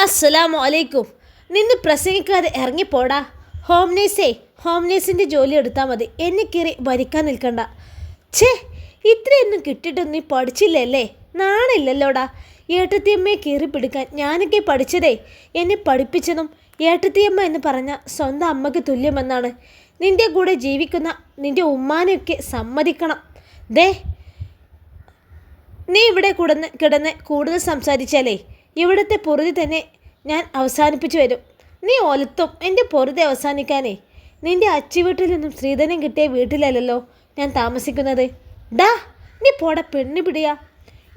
അസ്സലാമു അലൈക്കും. നിന്ന് പ്രസംഗിക്കാതെ ഇറങ്ങിപ്പോടാ. ഹോം നേഴ്സേ ഹോം നേഴ്സിന്റെ ജോലി എടുത്താൽ മതി. എന്നെ കയറി ഭരിക്കാൻ നിൽക്കണ്ട. ഛേ ഇത്രയൊന്നും കിട്ടിയിട്ടൊന്നും നീ പഠിച്ചില്ലല്ലേ? നാണില്ലല്ലോടാ. ഏട്ടത്തിയമ്മയെ കയറി പിടിക്കാൻ ഞാനൊക്കെ പഠിച്ചതേ. എന്നെ പഠിപ്പിച്ചതും ഏട്ടത്തിയമ്മ എന്ന് പറഞ്ഞ സ്വന്തം അമ്മയ്ക്ക് തുല്യമെന്നാണ്. നിന്റെ കൂടെ ജീവിക്കുന്ന നിന്റെ ഉമ്മാനെയൊക്കെ സമ്മതിക്കണം. ദേ നീ ഇവിടെ കിടന്ന് കിടന്ന് കൂടുതൽ സംസാരിച്ചാലേ. ഇവിടുത്തെ പൊറുതി തന്നെ ഞാൻ അവസാനിപ്പിച്ചു വരും നീ ഒലത്തും എന്റെ പൊറുതി അവസാനിക്കാനേ. നിന്റെ അച്ചി വീട്ടിൽ നിന്നും സ്ത്രീധനം കിട്ടിയ വീട്ടിലല്ലല്ലോ ഞാൻ താമസിക്കുന്നത്. ഡാ നീ പോട പെണ്ണു പിടിയാ.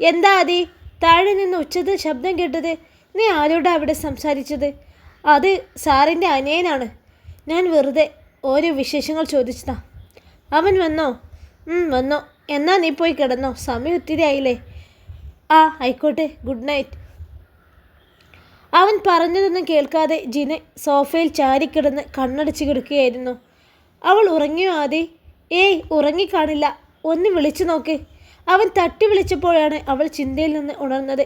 എന്താ അതി താഴെ നിന്ന് ഉച്ചത്തിൽ ശബ്ദം കേട്ടത് നീ ആരോടാ അവിടെ സംസാരിച്ചത്? അത് സാറിന്റെ അനിയനാണ്. ഞാൻ വെറുതെ ഓരോ വിശേഷങ്ങൾ ചോദിച്ചതാ. അവൻ വന്നോ? വന്നോ. എന്നാ നീ പോയി കിടന്നോ? സമയം ഒത്തിരി ആയില്ലേ ആ ആയിക്കോട്ടെ. Good night. അവൻ പറഞ്ഞതൊന്നും കേൾക്കാതെ ജിന സോഫയിൽ ചാരിക്കിടന്ന് കണ്ണടച്ച് കിടക്കുകയായിരുന്നു. അവൾ ഉറങ്ങിയോ ആദി? ഏയ് ഉറങ്ങിക്കാണില്ല. ഒന്ന് വിളിച്ചു നോക്ക്. അവൻ തട്ടി വിളിച്ചപ്പോഴാണ് അവൾ ചിന്തയിൽ നിന്ന് ഉണർന്നത്.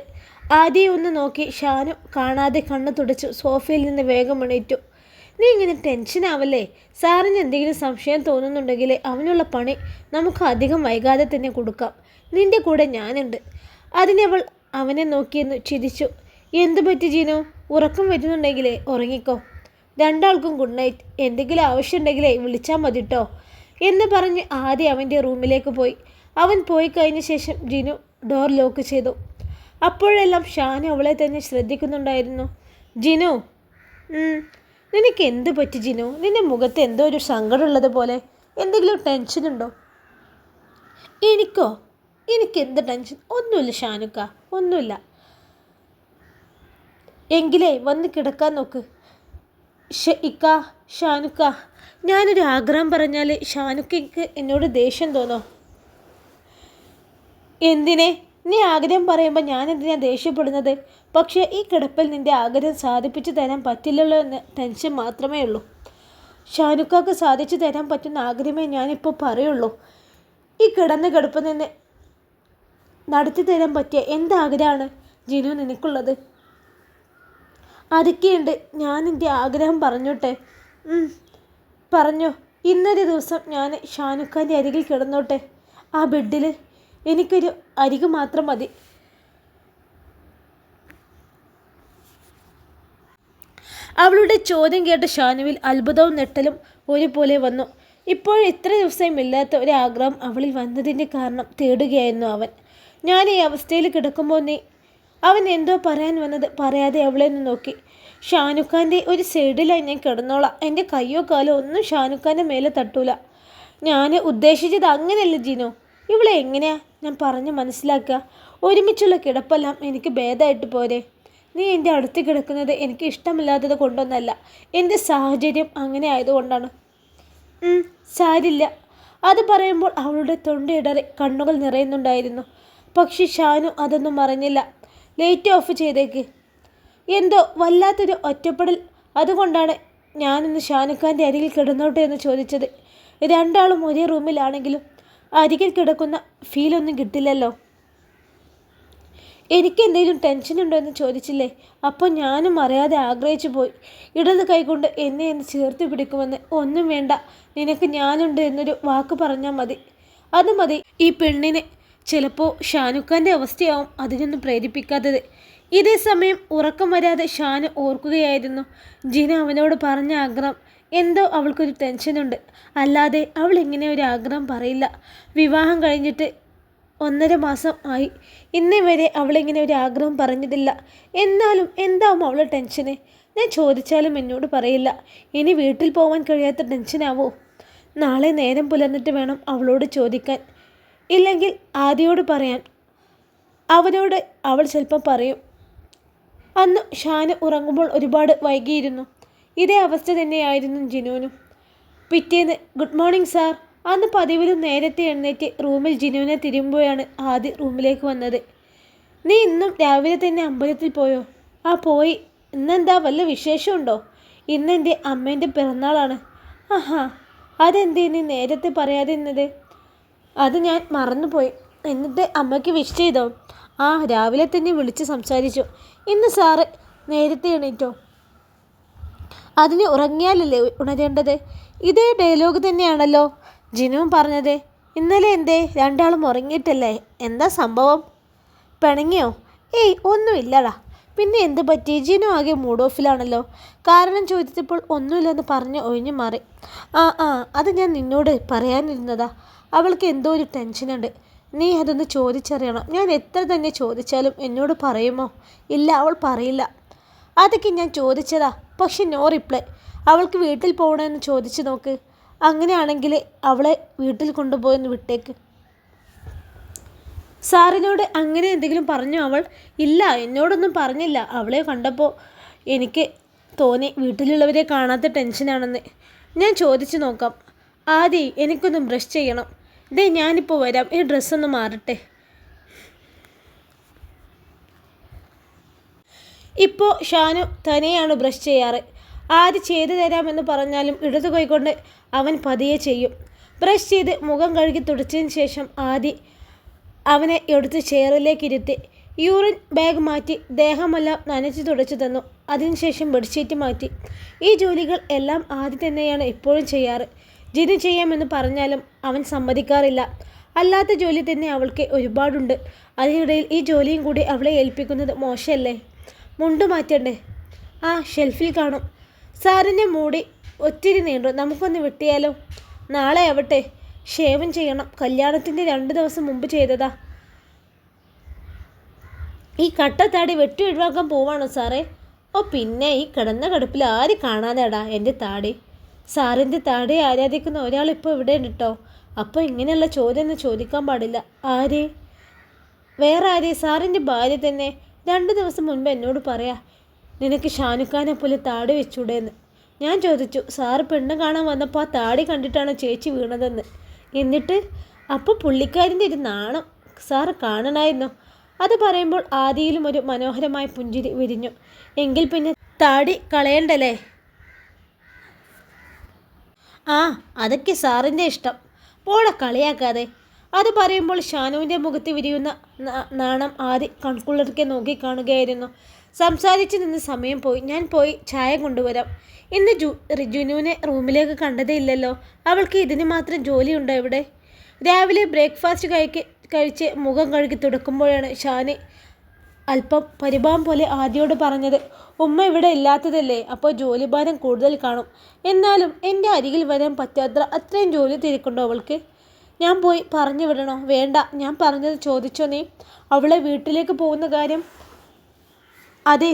ആദ്യം ഒന്ന് നോക്കി ഷാനു കാണാതെ കണ്ണു തുടച്ചു സോഫയിൽ നിന്ന് വേഗം എണീറ്റു. നീ ഇങ്ങനെ ടെൻഷനാവല്ലേ സാറിന് എന്തെങ്കിലും സംശയം തോന്നുന്നുണ്ടെങ്കിൽ അവനുള്ള പണി നമുക്ക് അധികം വൈകാതെ തന്നെ കൊടുക്കാം. നിന്റെ കൂടെ ഞാനുണ്ട്. അതിനവൾ അവനെ നോക്കിയെന്ന് ചിരിച്ചു. എന്തു പറ്റി ജീനു? ഉറക്കം വരുന്നുണ്ടെങ്കിലേ ഉറങ്ങിക്കോ. രണ്ടാൾക്കും ഗുഡ് നൈറ്റ് എന്തെങ്കിലും ആവശ്യമുണ്ടെങ്കിലേ വിളിച്ചാൽ മതി കേട്ടോ എന്ന് പറഞ്ഞ് ആദ്യം അവന്റെ റൂമിലേക്ക് പോയി. അവൻ പോയി കഴിഞ്ഞ ശേഷം ജിനു ഡോർ ലോക്ക് ചെയ്തു. അപ്പോഴെല്ലാം ഷാൻ അവളെ തന്നെ ശ്രദ്ധിക്കുന്നുണ്ടായിരുന്നു. ജിനു നിനക്ക് എന്ത് പറ്റി ജിനു? നിന്റെ മുഖത്ത് എന്തോ ഒരു സങ്കടമുള്ളത് പോലെ. എന്തെങ്കിലും ടെൻഷനുണ്ടോ എനിക്കോ? എനിക്ക് എന്ത് ടെൻഷൻ ഒന്നുമില്ല ഷാനുക്ക ഒന്നുമില്ല. എങ്കിലേ വന്ന് കിടക്കാൻ നോക്ക്. ഇക്ക ഷാനുക്ക. ഞാനൊരു ആഗ്രഹം പറഞ്ഞാൽ ഷാനുക്കയ്ക്ക് എന്നോട് ദേഷ്യം തോന്നോ? എന്തിനെ? നീ ആഗ്രഹം പറയുമ്പോൾ ഞാൻ എന്തിനാ ദേഷ്യപ്പെടുന്നത്? പക്ഷേ ഈ കിടപ്പിൽ നിന്റെ ആഗ്രഹം സാധിപ്പിച്ചു തരാൻ പറ്റില്ലല്ലോ എന്ന് ടെൻഷൻ മാത്രമേ ഉള്ളൂ. ഷാനുക്കാക്ക് സാധിച്ചു തരാൻ പറ്റുന്ന ആഗ്രഹമേ ഞാനിപ്പോൾ പറയുള്ളൂ. ഈ കിടന്ന കിടപ്പ് നിന്ന് നടത്തി തരാൻ പറ്റിയ എന്താഗ്രഹമാണ് ജിനു നിനക്കുള്ളത്? അതൊക്കെയുണ്ട്. ഞാൻ എന്റെ ആഗ്രഹം പറഞ്ഞോട്ടെ? പറഞ്ഞോ. ഇന്നൊരു ദിവസം ഞാൻ ഷാനുഖാന്റെ അരികിൽ കിടന്നോട്ടെ. ആ ബെഡിൽ എനിക്കൊരു അരികു മാത്രം മതി. അവളുടെ ചോദ്യം കേട്ട ഷാനുവിൽ അത്ഭുതവും നെട്ടലും ഒരുപോലെ വന്നു. ഇപ്പോൾ ഇത്ര ദിവസം ഇല്ലാത്ത ഒരാഗ്രഹം അവളിൽ വന്നതിന്റെ കാരണം തേടുകയായിരുന്നു അവൻ. ഞാൻ ഈ അവസ്ഥയിൽ കിടക്കുമ്പോൾ നീ അവൻ എന്തോ പറയാൻ വന്നത് പറയാതെ അവളെ ഒന്ന് നോക്കി. ഷാനുഖാന്റെ ഒരു സൈഡിലായി ഞാൻ കിടന്നോളാം. എന്റെ കയ്യോ കാലോ ഒന്നും ഷാനുഖാന്റെ മേലെ തട്ടൂല. ഞാൻ ഉദ്ദേശിച്ചത് അങ്ങനെയല്ല ജിനോ? ഇവളെ എങ്ങനെയാ? ഞാൻ പറഞ്ഞ് മനസ്സിലാക്കുക. ഒരുമിച്ചുള്ള കിടപ്പെല്ലാം എനിക്ക് ഭേദമായിട്ട് പോരെ. നീ എന്റെ അടുത്ത് കിടക്കുന്നത് എനിക്ക് ഇഷ്ടമില്ലാത്തത് കൊണ്ടൊന്നല്ല. എന്റെ സാഹചര്യം അങ്ങനെ ആയതുകൊണ്ടാണ്. സാരില്ല. അത് പറയുമ്പോൾ അവളുടെ തൊണ്ടയിടറി കണ്ണുകൾ നിറയുന്നുണ്ടായിരുന്നു. പക്ഷെ ഷാനു അതൊന്നും അറിഞ്ഞില്ല ലൈറ്റ് ഓഫ് ചെയ്തേക്ക്. എന്തോ വല്ലാത്തൊരു ഒറ്റപ്പെടൽ. അതുകൊണ്ടാണ് ഞാനിന്ന് ഷാനുഖാന്റെ അരികിൽ കിടന്നോട്ടെ എന്ന് ചോദിച്ചത്. രണ്ടാളും ഒരേ റൂമിലാണെങ്കിലും അരികിൽ കിടക്കുന്ന ഫീലൊന്നും കിട്ടില്ലല്ലോ. എനിക്ക് എന്തെങ്കിലും ടെൻഷൻ ഉണ്ടോ എന്ന് ചോദിച്ചില്ലേ? അപ്പോൾ ഞാനും അറിയാതെ ആഗ്രഹിച്ചു പോയി. ഇടത് കൈകൊണ്ട് എന്നെ എന്ന് ചേർത്ത് പിടിക്കുമെന്ന് ഒന്നും വേണ്ട. നിനക്ക് ഞാനുണ്ട് എന്നൊരു വാക്ക് പറഞ്ഞാൽ മതി. അത് മതി ഈ പെണ്ണിന് ചിലപ്പോൾ ഷാനുഖാന്റെ അവസ്ഥയാവും അതിനൊന്നും പ്രേരിപ്പിക്കാത്തത്. ഇതേ സമയം ഉറക്കം വരാതെ ഷാനു ഓർക്കുകയായിരുന്നു. ജിന അവനോട് പറഞ്ഞ ആഗ്രഹം എന്തോ അവൾക്കൊരു ടെൻഷനുണ്ട്. അല്ലാതെ അവൾ ഇങ്ങനെ ഒരു ആഗ്രഹം പറയില്ല. വിവാഹം കഴിഞ്ഞിട്ട് ഒന്നര മാസം ആയി. ഇന്നേ വരെ അവളിങ്ങനെ ഒരു ആഗ്രഹം പറഞ്ഞതില്ല എന്നാലും എന്താവും അവളെ ടെൻഷന്? ഞാൻ ചോദിച്ചാലും എന്നോട് പറയില്ല. ഇനി വീട്ടിൽ പോകാൻ കഴിയാത്ത ടെൻഷനാവോ? നാളെ നേരം പുലർന്നിട്ട് വേണം അവളോട് ചോദിക്കാൻ. ഇല്ലെങ്കിൽ ആദ്യയോട് പറയാൻ. അവനോട് അവൾ ചിലപ്പം പറയും. അന്ന് ഷാന് ഉറങ്ങുമ്പോൾ ഒരുപാട് വൈകിയിരുന്നു. ഇതേ അവസ്ഥ തന്നെയായിരുന്നു ജിനുവിനും. പിറ്റേന്ന് ഗുഡ് മോർണിംഗ് സാർ. അന്ന് പതിവിലും നേരത്തെ എഴുന്നേറ്റ് റൂമിൽ ജിനുവിനെ തിരുമ്പോഴാണ് ആദ്യ റൂമിലേക്ക് വന്നത്. നീ ഇന്നും രാവിലെ തന്നെ അമ്പലത്തിൽ പോയോ? ആ പോയി. ഇന്നെന്താ വല്ല വിശേഷമുണ്ടോ? ഇന്നെന്റെ അമ്മേന്റെ പിറന്നാളാണ്. ആഹാ അതെന്തേ നീ നേരത്തെ പറയാതെ ഇരുന്നത് അത് ഞാൻ മറന്നുപോയി. എന്നിട്ട് അമ്മയ്ക്ക് വിഷ് ചെയ്തോ? ആ രാവിലെ തന്നെ വിളിച്ച് സംസാരിച്ചു. ഇന്ന് സാറ് നേരത്തെ എണീറ്റോ? അതിന് ഉറങ്ങിയാലല്ലേ ഉണരേണ്ടത്? ഇതേ ഡയലോഗ് തന്നെയാണല്ലോ ജിനുവും പറഞ്ഞത്. ഇന്നലെ എന്തേ? രണ്ടാളും ഉറങ്ങിയിട്ടല്ലേ? എന്താ സംഭവം? പിണങ്ങിയോ? ഏയ് ഒന്നുമില്ലടാ. പിന്നെ എന്ത് പറ്റി? ജിനു ആകെ മൂഡ് ഓഫിലാണല്ലോ കാരണം ചോദിച്ചപ്പോൾ ഒന്നുമില്ലെന്ന് പറഞ്ഞ് ഒഴിഞ്ഞു മാറി. ആ ആ അത് ഞാൻ നിന്നോട് പറയാനിരുന്നതാ. അവൾക്ക് എന്തോ ഒരു ടെൻഷനുണ്ട് നീ അതൊന്ന് ചോദിച്ചറിയണം. ഞാൻ എത്ര തന്നെ ചോദിച്ചാലും എന്നോട് പറയുമോ? ഇല്ല അവൾ പറയില്ല. അതൊക്കെ ഞാൻ ചോദിച്ചതാ. പക്ഷെ നോ റിപ്ലൈ അവൾക്ക് വീട്ടിൽ പോകണമെന്ന് ചോദിച്ചു നോക്ക്. അങ്ങനെയാണെങ്കിൽ അവളെ വീട്ടിൽ കൊണ്ടുപോയെന്ന് വിട്ടേക്ക്. സാറിനോട് അങ്ങനെ എന്തെങ്കിലും പറഞ്ഞു അവൾ? ഇല്ല എന്നോടൊന്നും പറഞ്ഞില്ല. അവളെ കണ്ടപ്പോൾ എനിക്ക് തോന്നി വീട്ടിലുള്ളവരെ കാണാത്ത ടെൻഷനാണെന്ന് ഞാൻ ചോദിച്ചു നോക്കാം. ആദി എനിക്കൊന്ന് ബ്രഷ് ചെയ്യണം. ദേ ഞാനിപ്പോൾ വരാം. ഈ ഡ്രസ്സൊന്ന് മാറട്ടെ. ഇപ്പോൾ ഷാനു തനിയാണ് ബ്രഷ് ചെയ്യാറ്. ആര് ചെയ്തു തരാമെന്ന് പറഞ്ഞാലും ഇടതു കൈകൊണ്ട് അവൻ പതിയെ ചെയ്യും. ബ്രഷ് ചെയ്ത് മുഖം കഴുകി തുടച്ചതിന് ശേഷം ആദി അവനെ എടുത്ത് ചെയറിലേക്ക് ഇരുത്തി യൂറിൻ ബാഗ് മാറ്റി ദേഹമെല്ലാം നനച്ചു തുടച്ചു തന്നു. അതിനുശേഷം ബെഡ്ഷീറ്റ് മാറ്റി. ഈ ജോലികൾ എല്ലാം ആദ്യം തന്നെയാണ് ഇപ്പോഴും ചെയ്യാറ്. ജിനു ചെയ്യാമെന്ന് പറഞ്ഞാലും അവൻ സമ്മതിക്കാറില്ല. അല്ലാത്ത ജോലി തന്നെ അവൾക്ക് ഒരുപാടുണ്ട്. അതിനിടയിൽ ഈ ജോലിയും കൂടി അവളെ ഏൽപ്പിക്കുന്നത് മോശമല്ലേ മുണ്ട് മാറ്റണ്ടേ? ആ ഷെൽഫിൽ കാണും. സാറിന്റെ മൂടി ഒത്തിരി നീണ്ടു. നമുക്കൊന്ന് വെട്ടിയാലോ? നാളെ ആവട്ടെ. ഷേവൻ ചെയ്യണം. കല്യാണത്തിന്റെ രണ്ട് ദിവസം മുമ്പ് ചെയ്തതാ. ഈ കട്ടത്താടി വെട്ടി ഒഴിവാക്കാൻ പോവാണോ സാറേ? ഓ പിന്നെ ഈ കിടന്ന കടുപ്പിൽ ആര് കാണാതെടാ എന്റെ താടി? സാറിന്റെ താടി ആരാധിക്കുന്ന ഒരാൾ ഇപ്പോൾ ഇവിടെ ഉണ്ട് കേട്ടോ അപ്പോൾ ഇങ്ങനെയുള്ള ചോദ്യം ഒന്നും ചോദിക്കാൻ പാടില്ല. ആര്? വേറെ ആര്? സാറിന്റെ ഭാര്യ തന്നെ രണ്ട് ദിവസം മുൻപ് എന്നോട് പറയാ നിനക്ക് ഷാനുഖാനെ പോലെ താടി വെച്ചൂടേന്ന്. ഞാൻ ചോദിച്ചു സാറ് പെണ്ണ് കാണാൻ വന്നപ്പോൾ ആ താടി കണ്ടിട്ടാണ് ചേച്ചി വീണതെന്ന്? എന്നിട്ട് അപ്പോൾ പുള്ളിക്കാരിന്റെ ഒരു നാണം സാറ് കാണണമായിരുന്നു അത് പറയുമ്പോൾ ആദിയിലും ഒരു മനോഹരമായ പുഞ്ചിരി വിരിഞ്ഞു. എങ്കിൽ പിന്നെ താടി കളയണ്ടല്ലേ? ആ അതൊക്കെ സാറിന്റെ ഇഷ്ടം. പോളെ കളിയാക്കാതെ. അത് പറയുമ്പോൾ ഷാനുവിന്റെ മുഖത്ത് വിരിയുന്ന നാണം ആദി കൺകുളിർക്കെ നോക്കി കാണുകയായിരുന്നു. സംസാരിച്ച് നിന്ന് സമയം പോയി. ഞാൻ പോയി ചായ കൊണ്ടുവരാം. ഇന്ന് ജു റിജുനുവിനെ റൂമിലേക്ക് കണ്ടതേ ഇല്ലല്ലോ. അവൾക്ക് ഇതിന് മാത്രം ജോലിയുണ്ടോ ഇവിടെ? രാവിലെ ബ്രേക്ക്ഫാസ്റ്റ് കഴിക്ക് കഴിച്ച് മുഖം കഴുകി തുടക്കുമ്പോഴാണ് ഷാനി അല്പം പരിഭവം പോലെ ആദ്യയോട് പറഞ്ഞത് ഉമ്മ ഇവിടെ ഇല്ലാത്തതല്ലേ അപ്പോൾ ജോലിഭാരം കൂടുതൽ കാണും. എന്നാലും എന്റെ അരികിൽ വരാൻ പറ്റാത്ര അത്രയും ജോലി തിരിക്കുണ്ടോ അവൾക്ക്? ഞാൻ പോയി പറഞ്ഞു വിടണോ? വേണ്ട ഞാൻ പറഞ്ഞത് ചോദിച്ചോ നീ? അവളെ വീട്ടിലേക്ക് പോകുന്ന കാര്യം അതെ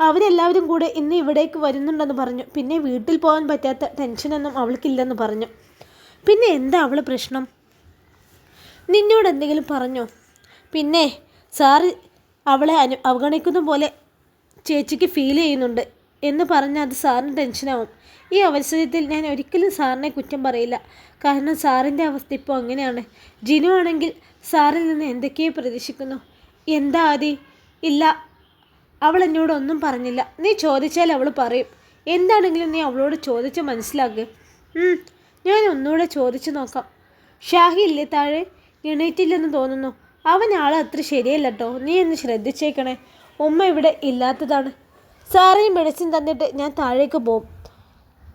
അവരെല്ലാവരും കൂടെ ഇന്ന് ഇവിടേക്ക് വരുന്നുണ്ടെന്ന് പറഞ്ഞു. പിന്നെ വീട്ടിൽ പോകാൻ പറ്റാത്ത ടെൻഷനൊന്നും അവൾക്കില്ലെന്ന് പറഞ്ഞു. പിന്നെ എന്താ അവൾ പ്രശ്നം? നിന്നോട് എന്തെങ്കിലും പറഞ്ഞോ? പിന്നെ സാറ് അവളെ അനു അവഗണിക്കുന്ന പോലെ ചേച്ചിക്ക് ഫീൽ ചെയ്യുന്നുണ്ട് എന്ന് പറഞ്ഞാൽ അത് സാറിന് ടെൻഷനാവും ഈ അവസരത്തിൽ ഞാൻ ഒരിക്കലും സാറിനെ കുറ്റം പറയില്ല. കാരണം സാറിന്റെ അവസ്ഥ ഇപ്പോൾ അങ്ങനെയാണ്. ജിനു ആണെങ്കിൽ സാറിൽ നിന്ന് എന്തൊക്കെയോ പ്രതീക്ഷിക്കുന്നു. എന്താ ആദി? ഇല്ല. അവൾ എന്നോട് ഒന്നും പറഞ്ഞില്ല. നീ ചോദിച്ചാൽ അവൾ പറയും. എന്താണെങ്കിലും നീ അവളോട് ചോദിച്ച് മനസ്സിലാക്കുക ഞാൻ ഒന്നുകൂടെ ചോദിച്ചു നോക്കാം. ഷാഹി ഇല്ലേ താഴെ? എണീറ്റില്ലെന്ന് തോന്നുന്നു. അവൻ ആളെ അത്ര ശരിയല്ല കേട്ടോ നീ ഒന്ന് ശ്രദ്ധിച്ചേക്കണേ. ഉമ്മ ഇവിടെ ഇല്ലാത്തതാണ്. സാറേയും മെഡിസിൻ തന്നിട്ട് ഞാൻ താഴേക്ക് പോകും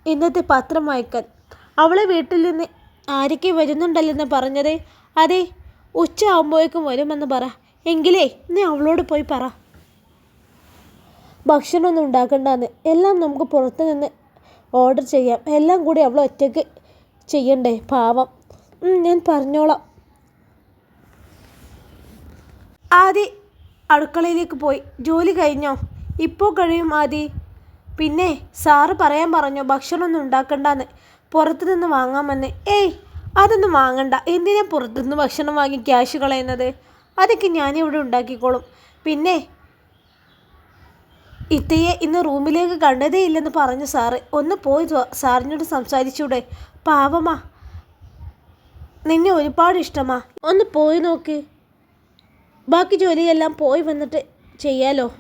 ഇന്നത്തെ പത്രം വായിക്കാൻ. അവളെ വീട്ടിൽ നിന്ന് ആരൊക്കെ വരുന്നുണ്ടല്ലെന്ന് പറഞ്ഞതേ. അതെ ഉച്ച ആകുമ്പോഴേക്കും വരുമെന്ന് പറ. എങ്കിലേ നീ അവളോട് പോയി പറ. ഭക്ഷണമൊന്നും ഉണ്ടാക്കണ്ടെന്ന്. എല്ലാം നമുക്ക് പുറത്ത് നിന്ന് ഓർഡർ ചെയ്യാം. എല്ലാം കൂടി അവൾ ഒറ്റയ്ക്ക് ചെയ്യണ്ടേ പാവം. ഞാൻ പറഞ്ഞോളാം. ആദി അടുക്കളയിലേക്ക് പോയി. ജോലി കഴിഞ്ഞോ? ഇപ്പോൾ കഴിയും ആദി. പിന്നെ സാറ് പറയാൻ പറഞ്ഞു ഭക്ഷണമൊന്നും ഉണ്ടാക്കണ്ടെന്ന്. പുറത്തു നിന്ന് വാങ്ങാമെന്ന് ഏയ് അതൊന്നും വാങ്ങണ്ട. എന്തിനാ പുറത്തുനിന്ന് ഭക്ഷണം വാങ്ങി ക്യാഷ് കളയുന്നത്? അതൊക്കെ ഞാനിവിടെ ഉണ്ടാക്കിക്കോളും. പിന്നെ ഇത്തയെ ഇന്ന് റൂമിലേക്ക് കണ്ടതേ ഇല്ലെന്ന് പറഞ്ഞു സാറ്. ഒന്ന് പോയി സാറിനോട് സംസാരിച്ചൂടെ. പാവമാ. നിന്നെ ഒരുപാട് ഇഷ്ടമാ. ഒന്ന് പോയി നോക്ക്. ബാക്കി ജോലിയെല്ലാം പോയി വന്നിട്ട് ചെയ്യാലോ.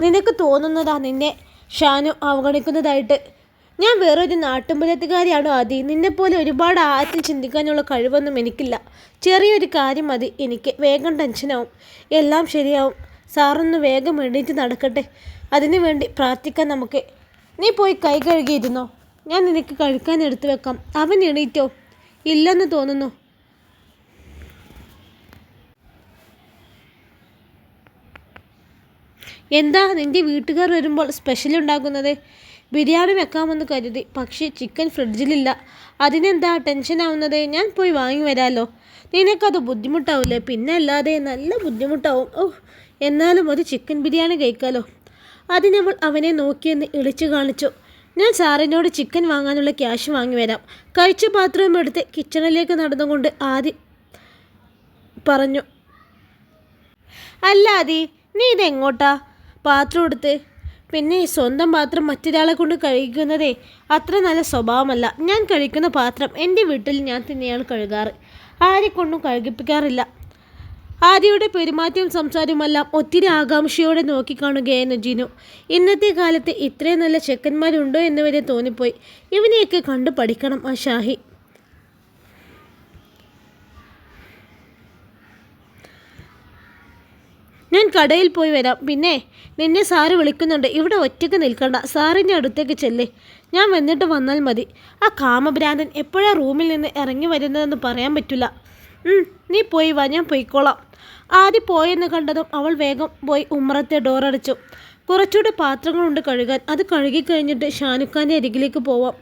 നിനക്ക് തോന്നുന്നതാ നിന്നെ ഷാനു അവഗണിക്കുന്നതായിട്ട്. ഞാൻ വേറൊരു നാട്ടുമ്പലത്തുകാരിയാണോ ആദി? നിന്നെപ്പോലെ ഒരുപാട് ആഴത്തിൽ ചിന്തിക്കാനുള്ള കഴിവൊന്നും എനിക്കില്ല. ചെറിയൊരു കാര്യം മതി. എനിക്ക് വേഗം ടെൻഷനാവും എല്ലാം ശരിയാവും. സാറൊന്ന് വേഗം എണീറ്റ് നടക്കട്ടെ. അതിനു വേണ്ടി പ്രാർത്ഥിക്കാം നമുക്ക്. നീ പോയി കൈ കഴുകിയിരുന്നോ? ഞാൻ നിനക്ക് കഴിക്കാൻ എടുത്തു വെക്കാം. അവൻ എണീറ്റോ? ഇല്ലെന്ന് തോന്നുന്നു. എന്താ നിന്റെ വീട്ടുകാർ വരുമ്പോൾ സ്പെഷ്യൽ ഉണ്ടാക്കുന്നത് ബിരിയാണി വെക്കാമെന്ന് കരുതി. പക്ഷേ ചിക്കൻ ഫ്രിഡ്ജിലില്ല. അതിനെന്താ ടെൻഷൻ ആവുന്നത്? ഞാൻ പോയി വാങ്ങി വരാമല്ലോ നിനക്കത് ബുദ്ധിമുട്ടാവില്ലേ പിന്നെ അല്ലാതെ നല്ല ബുദ്ധിമുട്ടാവും. ഓ എന്നാലും ഒരു ചിക്കൻ ബിരിയാണി കഴിക്കാമല്ലോ അതിനവൾ അവനെ നോക്കിയെന്ന് ഇളിച്ചു കാണിച്ചു. ഞാൻ സാറിനോട് ചിക്കൻ വാങ്ങാനുള്ള ക്യാഷ് വാങ്ങി വരാം. കഴിച്ച പാത്രവും എടുത്ത് കിച്ചണിലേക്ക് നടന്നുകൊണ്ട് ആദി പറഞ്ഞു. അല്ലാതെ നീ ഇതെങ്ങോട്ടാ? പാത്രം എടുത്ത്. പിന്നെ ഈ സ്വന്തം പാത്രം മറ്റൊരാളെ കൊണ്ട് കഴിക്കുന്നതേ അത്ര നല്ല സ്വഭാവമല്ല. ഞാൻ കഴിക്കുന്ന പാത്രം എന്റെ വീട്ടിൽ ഞാൻ തന്നെയാണ് കഴുകാറ്. ആരെ കൊണ്ടും കഴുകിപ്പിക്കാറില്ല. ആര്യയുടെ പെരുമാറ്റവും സംസാരവുമെല്ലാം ഒത്തിരി ആകാംക്ഷയോടെ നോക്കിക്കാണുകയായിരുന്നു ജിനു. ഇന്നത്തെ കാലത്ത് ഇത്രയും നല്ല ചെക്കന്മാരുണ്ടോ എന്ന് വരെ തോന്നിപ്പോയി. ഇവനെയൊക്കെ കണ്ടു പഠിക്കണം ആ ഷാഹി കടയിൽ പോയി വരാം. പിന്നെ നിന്നെ സാറ് വിളിക്കുന്നുണ്ട്. ഇവിടെ ഒറ്റയ്ക്ക് നിൽക്കണ്ട. സാറിന്റെ അടുത്തേക്ക് ചെല്ലേ. ഞാൻ വന്നിട്ട് വന്നാൽ മതി. ആ കാമഭ്രാന്തൻ എപ്പോഴാണ് റൂമിൽ നിന്ന് ഇറങ്ങി വരുന്നതെന്ന് പറയാൻ പറ്റില്ല നീ പോയി വാ. ഞാൻ പോയിക്കോളാം. ആദ്യം പോയെന്ന് കണ്ടതും അവൾ വേഗം പോയി ഉമ്മറത്തെ ഡോറടിച്ചു. കുറച്ചുകൂടെ പാത്രങ്ങളുണ്ട് കഴുകാൻ. അത് കഴുകിക്കഴിഞ്ഞിട്ട് ഷാനുഖാന്റെ അരികിലേക്ക് പോവാം.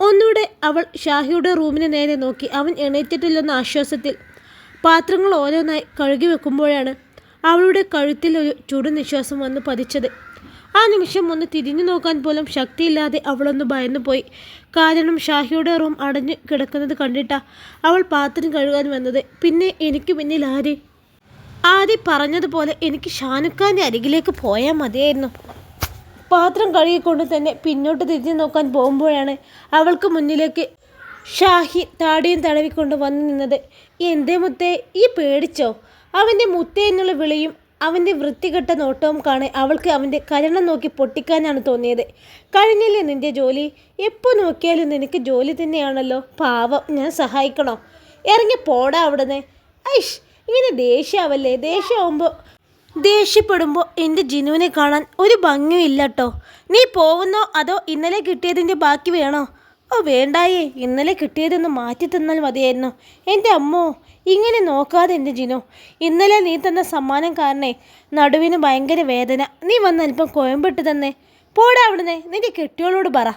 ഒന്നുകൂടെ അവൾ ഷാഹിയുടെ റൂമിന് നേരെ നോക്കി. അവൻ എണീറ്റിട്ടില്ലെന്ന ആശ്വാസത്തിൽ പാത്രങ്ങൾ ഓരോന്നായി കഴുകി വെക്കുമ്പോഴാണ് അവളുടെ കഴുത്തിൽ ഒരു ചുടുനിശ്വാസം വന്ന് പതിച്ചത്. ആ നിമിഷം ഒന്ന് തിരിഞ്ഞു നോക്കാൻ പോലും ശക്തിയില്ലാതെ അവളൊന്ന് ഭയന്നു പോയി. കാരണം ഷാഹിയുടെ റൂം അടഞ്ഞു കിടക്കുന്നത് കണ്ടിട്ടാ അവൾ പാത്രം കഴുകാൻ വന്നത്. പിന്നെ എനിക്ക് പിന്നിൽ ആര്? ആദ്യം പറഞ്ഞതുപോലെ എനിക്ക് ഷാനുഖാന്റെ അരികിലേക്ക് പോയാൽ മതിയായിരുന്നു. പാത്രം കഴുകിക്കൊണ്ട് തന്നെ പിന്നോട്ട് തിരിഞ്ഞു നോക്കാൻ പോകുമ്പോഴാണ് അവൾക്ക് മുന്നിലേക്ക് ഷാഹി താടിയും തടവിക്കൊണ്ട് വന്നു നിന്നത്. എന്തേ മുത്തേ ഈ പേടിച്ചോ? അവന്റെ മുത്തേ എന്നുള്ള വിളിയും അവന്റെ വൃത്തികെട്ട നോട്ടവും കാണെ അവൾക്ക് അവന്റെ കരണം നോക്കി പൊട്ടിക്കാനാണ് തോന്നിയത്. കഴിഞ്ഞില്ലേ നിന്റെ ജോലി? എപ്പോൾ നോക്കിയാലും നിനക്ക് ജോലി തന്നെയാണല്ലോ. പാവം ഞാൻ സഹായിക്കണോ? ഇറങ്ങി പോടാ അവിടുന്ന്. ഐഷ് ഇങ്ങനെ ദേഷ്യമാവല്ലേ ദേഷ്യമാവുമ്പോൾ ദേഷ്യപ്പെടുമ്പോൾ എന്റെ ജിനുവിനെ കാണാൻ ഒരു ഭംഗിയും ഇല്ല കേട്ടോ നീ പോകുന്നോ അതോ ഇന്നലെ കിട്ടിയതിന്റെ ബാക്കി വേണോ? ഓ വേണ്ടായേ. ഇന്നലെ കിട്ടിയതൊന്ന് മാറ്റി തന്നാൽ മതിയായിരുന്നു. എന്റെ അമ്മോ ഇങ്ങനെ നോക്കാതെ എന്ത് ജിനു? ഇന്നലെ നീ തന്ന സമ്മാനം കാരണേ നടുവിന് ഭയങ്കര വേദന. നീ വന്ന് അല്പം കോയമ്പിട്ട് തന്നെ. പോടാ അവിടുന്ന്. നിന്റെ കെട്ടിയോളോട് പറ.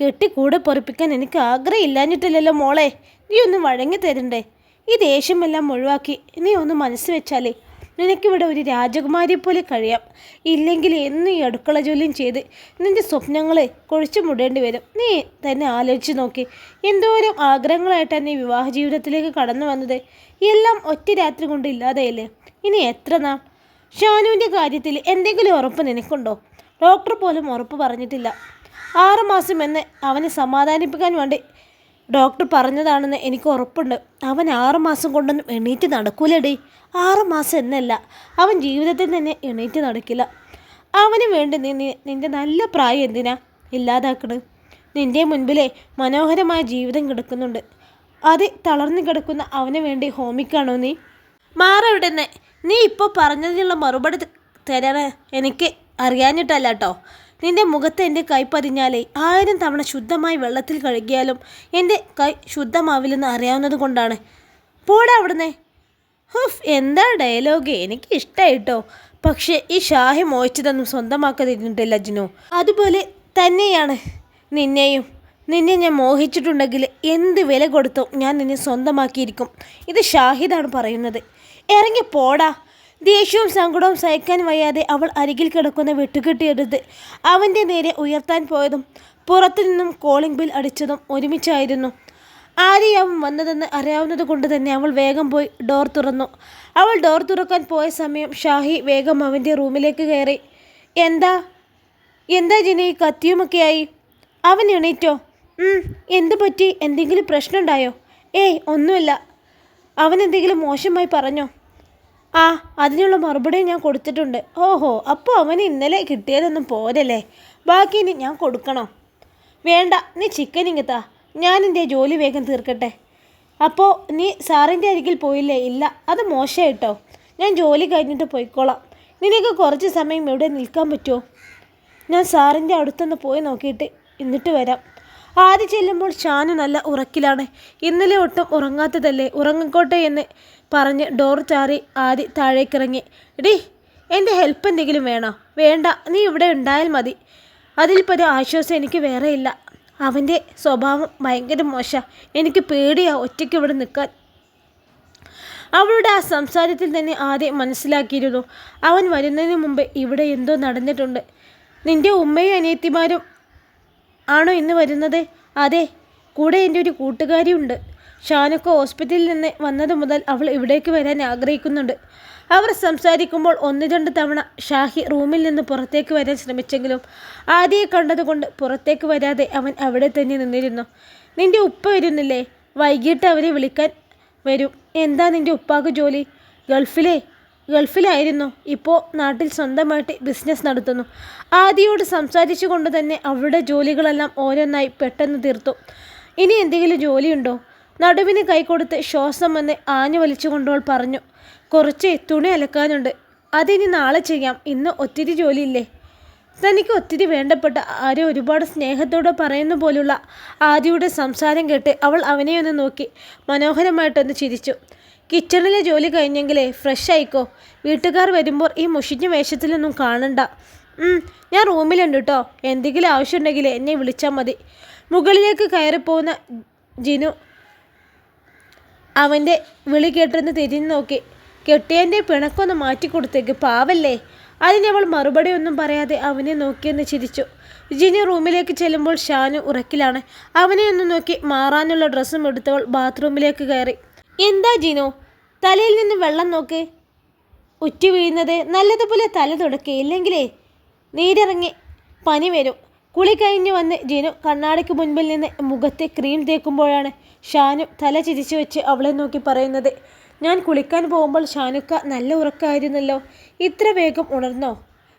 കെട്ടി കൂടെ പൊറപ്പിക്കാൻ എനിക്ക് ആഗ്രഹം ഇല്ലാഞ്ഞിട്ടില്ലല്ലോ മോളെ. നീ ഒന്ന് വഴങ്ങി തരണ്ടേ? ഈ ദേഷ്യമെല്ലാം ഒഴിവാക്കി നീ ഒന്ന് മനസ്സ് വെച്ചാലേ. നിനക്കിവിടെ ഒരു രാജകുമാരിയെ പോലെ കഴിയാം. ഇല്ലെങ്കിൽ എന്നും ഈ അടുക്കള ജോലിയും ചെയ്ത് നിന്റെ സ്വപ്നങ്ങളെ കൊഴിച്ചു മുടേണ്ടി വരും. നീ തന്നെ ആലോചിച്ച് നോക്കി. എന്തോരം ആഗ്രഹങ്ങളായിട്ടാണ് നീ വിവാഹ ജീവിതത്തിലേക്ക് കടന്നു വന്നത്. എല്ലാം ഒറ്റ രാത്രി കൊണ്ട് ഇല്ലാതെയല്ലേ? ഇനി എത്ര നാൾ? ഷാനുവിന്റെ കാര്യത്തിൽ എന്തെങ്കിലും ഉറപ്പ് നിനക്കുണ്ടോ? ഡോക്ടർ പോലും ഉറപ്പ് പറഞ്ഞിട്ടില്ല. ആറുമാസം എന്ന് അവനെ സമാധാനിപ്പിക്കാൻ വേണ്ടി ഡോക്ടർ പറഞ്ഞതാണെന്ന് എനിക്ക് ഉറപ്പുണ്ട്. അവൻ ആറുമാസം കൊണ്ടൊന്നും എണീറ്റ് നടക്കൂലടി ആറുമാസം എന്നല്ല അവൻ ജീവിതത്തിൽ തന്നെ എണീറ്റ് നടക്കില്ല. അവന് വേണ്ടി നീ നിന്റെ നല്ല പ്രായം എന്തിനാ ഇല്ലാതാക്കണ്? നിന്റെ മുൻപിലെ മനോഹരമായ ജീവിതം കിടക്കുന്നുണ്ട്. അത് തളർന്നു കിടക്കുന്ന അവന് വേണ്ടി ഹോമിക്കാണോ നീ? മാറവിടുന്ന്. നീ ഇപ്പോൾ പറഞ്ഞതിനുള്ള മറുപടി തരാൻ എനിക്ക് അറിയാഞ്ഞിട്ടല്ല കേട്ടോ നിന്റെ മുഖത്ത് എന്റെ കൈ പതിഞ്ഞാലേ ആയിരം തവണ ശുദ്ധമായി വെള്ളത്തിൽ കഴുകിയാലും എന്റെ കൈ ശുദ്ധമാവില്ലെന്ന് അറിയാവുന്നത് കൊണ്ടാണ്. പോടാ അവിടുന്ന്. ഹുഫ് എന്താ ഡയലോഗ്? എനിക്ക് ഇഷ്ടമായിട്ടോ പക്ഷേ ഈ ഷാഹി മോഹിച്ചതൊന്നും സ്വന്തമാക്കാതിരുന്നിട്ടില്ല ജിനു. അതുപോലെ തന്നെയാണ് നിന്നെയും. നിന്നെ ഞാൻ മോഹിച്ചിട്ടുണ്ടെങ്കിൽ എന്ത് വില കൊടുത്തോ ഞാൻ നിന്നെ സ്വന്തമാക്കിയിരിക്കും. ഇത് ഷാഹിദാണ് പറയുന്നത്. ഇറങ്ങി പോടാ. ദേഷ്യവും സങ്കടവും സഹിക്കാൻ വയ്യാതെ അവൾ അരികിൽ കിടക്കുന്ന വെട്ടുകെട്ടിയെടുത്ത് അവന്റെ നേരെ ഉയർത്താൻ പോയതും പുറത്തു നിന്നും കോളിംഗ് ബിൽ അടിച്ചതും ഒരുമിച്ചായിരുന്നു. ആരെയാവും വന്നതെന്ന് അറിയാവുന്നത് കൊണ്ട് തന്നെ അവൾ വേഗം പോയി ഡോർ തുറന്നു. അവൾ ഡോർ തുറക്കാൻ പോയ സമയം ഷാഹി വേഗം അവന്റെ റൂമിലേക്ക് കയറി. എന്താ? എന്താ ജിനി? കത്തിയുമൊക്കെയായി അവൻ എണീറ്റോ? എന്ത് പറ്റി? എന്തെങ്കിലും പ്രശ്നമുണ്ടായോ? ഏയ് ഒന്നുമില്ല. അവൻ എന്തെങ്കിലും മോശമായി പറഞ്ഞോ? ആ അതിനുള്ള മറുപടി ഞാൻ കൊടുത്തിട്ടുണ്ട്. ഓഹോ അപ്പോൾ അവന് ഇന്നലെ കിട്ടിയതൊന്നും പോരല്ലേ? ബാക്കി ഇനി ഞാൻ കൊടുക്കണോ? വേണ്ട നീ ചിക്കൻ ഇങ്ങത്താ ഞാൻ എന്റെ ജോലി വേഗം തീർക്കട്ടെ? അപ്പോൾ നീ സാറിന്റെ അരികിൽ പോയില്ലേ? ഇല്ല അത് മോശമായിട്ടോ ഞാൻ ജോലി കഴിഞ്ഞിട്ട് പോയിക്കോളാം. നിനക്ക് കുറച്ച് സമയം ഇവിടെ നിൽക്കാൻ പറ്റുമോ? ഞാൻ സാറിന്റെ അടുത്തൊന്ന് പോയി നോക്കിയിട്ട് എന്നിട്ട് വരാം. ആദ്യം ചെല്ലുമ്പോൾ ഷാനു നല്ല ഉറക്കിലാണ്. ഇന്നലെ ഒട്ടും ഉറങ്ങാത്തതല്ലേ? ഉറങ്ങിക്കോട്ടെ എന്ന് പറഞ്ഞ് ഡോർ ചാറി ആദ്യ താഴേക്കിറങ്ങി. ഡി എന്റെ ഹെൽപ്പ് എന്തെങ്കിലും വേണോ? വേണ്ട നീ ഇവിടെ ഉണ്ടായാൽ മതി. അതിൽപ്പൊരു ആശ്വാസം എനിക്ക് വേറെയില്ല അവന്റെ സ്വഭാവം ഭയങ്കര മോശ. എനിക്ക് പേടിയാ ഒറ്റയ്ക്ക് ഇവിടെ നിൽക്കാൻ. അവളുടെ ആ സംസാരത്തിൽ തന്നെ ആദ്യം മനസ്സിലാക്കിയിരുന്നു. അവൻ വരുന്നതിന് മുമ്പ് ഇവിടെ എന്തോ നടന്നിട്ടുണ്ട്. നിന്റെ ഉമ്മയും അനിയത്തിമാരും ആണോ ഇന്ന് വരുന്നത്? അതെ കൂടെ എന്റെ ഒരു കൂട്ടുകാരിയുണ്ട്. ഷാനൊക്കെ ഹോസ്പിറ്റലിൽ നിന്ന് വന്നത് മുതൽ അവൾ ഇവിടേക്ക് വരാൻ ആഗ്രഹിക്കുന്നുണ്ട്. അവർ സംസാരിക്കുമ്പോൾ ഒന്ന് രണ്ട് തവണ ഷാഹി റൂമിൽ നിന്ന് പുറത്തേക്ക് വരാൻ ശ്രമിച്ചെങ്കിലും ആദ്യയെ കണ്ടതുകൊണ്ട് പുറത്തേക്ക് വരാതെ അവൻ അവിടെ തന്നെ നിന്നിരുന്നു. നിന്റെ ഉപ്പ വരുന്നില്ലേ? വൈകിട്ട് അവരെ വിളിക്കാൻ വരും. എന്താ നിന്റെ ഉപ്പാക്ക് ജോലി? ഗൾഫിലെ? ഗൾഫിലായിരുന്നു. ഇപ്പോൾ നാട്ടിൽ സ്വന്തമായിട്ട് ബിസിനസ് നടത്തുന്നു. ആദിയോട് സംസാരിച്ചു കൊണ്ട് തന്നെ അവളുടെ ജോലികളെല്ലാം ഓരോന്നായി പെട്ടെന്ന് തീർത്തു. ഇനി എന്തെങ്കിലും ജോലിയുണ്ടോ? നടുവിന് കൈ കൊടുത്ത് ശ്വാസം വന്ന് ആഞ്ഞു വലിച്ചു കൊണ്ടോൾ പറഞ്ഞു കുറച്ച് തുണി അലക്കാനുണ്ട്. അതിനി നാളെ ചെയ്യാം. ഇന്ന് ഒത്തിരി ജോലിയില്ലേ? തനിക്ക് ഒത്തിരി വേണ്ടപ്പെട്ട ആരോ ഒരുപാട് സ്നേഹത്തോടെ പറയുന്ന പോലുള്ള ആദിയുടെ സംസാരം കേട്ട് അവൾ അവനെ ഒന്ന് നോക്കി മനോഹരമായിട്ടൊന്ന് ചിരിച്ചു. കിച്ചണിലെ ജോലി കഴിഞ്ഞെങ്കിലേ ഫ്രഷ് ആയിക്കോ. വീട്ടുകാർ വരുമ്പോൾ ഈ മുഷിഞ്ഞ വേഷത്തിലൊന്നും കാണണ്ട. ഞാൻ റൂമിലുണ്ട് കേട്ടോ എന്തെങ്കിലും ആവശ്യമുണ്ടെങ്കിൽ എന്നെ വിളിച്ചാൽ മതി. മുകളിലേക്ക് കയറിപ്പോകുന്ന ജിനു അവന്റെ വിളി കേട്ടെന്ന് തിരിഞ്ഞു നോക്കി. കെട്ടിയന്റെ പിണക്കൊന്ന് മാറ്റിക്കൊടുത്തേക്ക് പാവല്ലേ. അതിനവൾ മറുപടി ഒന്നും പറയാതെ അവനെ നോക്കിയെന്ന് ചിരിച്ചു. ജിനി റൂമിലേക്ക് ചെല്ലുമ്പോൾ ഷാനു ഉറക്കിലാണ്. അവനെ ഒന്ന് നോക്കി മാറാനുള്ള ഡ്രസ്സും എടുത്തവൾ ബാത്റൂമിലേക്ക് കയറി. എന്താ ജിനു? തലയിൽ നിന്ന് വെള്ളം നോക്ക്. ഉറ്റു വീഴുന്നത് നല്ലതുപോലെ തല തുടക്കുക ഇല്ലെങ്കിലേ നീരിറങ്ങി പനി വരും. കുളി കഴിഞ്ഞ് വന്ന് ജിനു കണ്ണാടിക്ക് മുൻപിൽ നിന്ന് മുഖത്തെ ക്രീം തേക്കുമ്പോഴാണ് ഷാനു തല ചിരിച്ചു വെച്ച് അവളെ നോക്കി പറയുന്നത്. ഞാൻ കുളിക്കാൻ പോകുമ്പോൾ ഷാനുക്ക നല്ല ഉറക്കമായിരുന്നല്ലോ ഇത്ര വേഗം ഉണർന്നോ?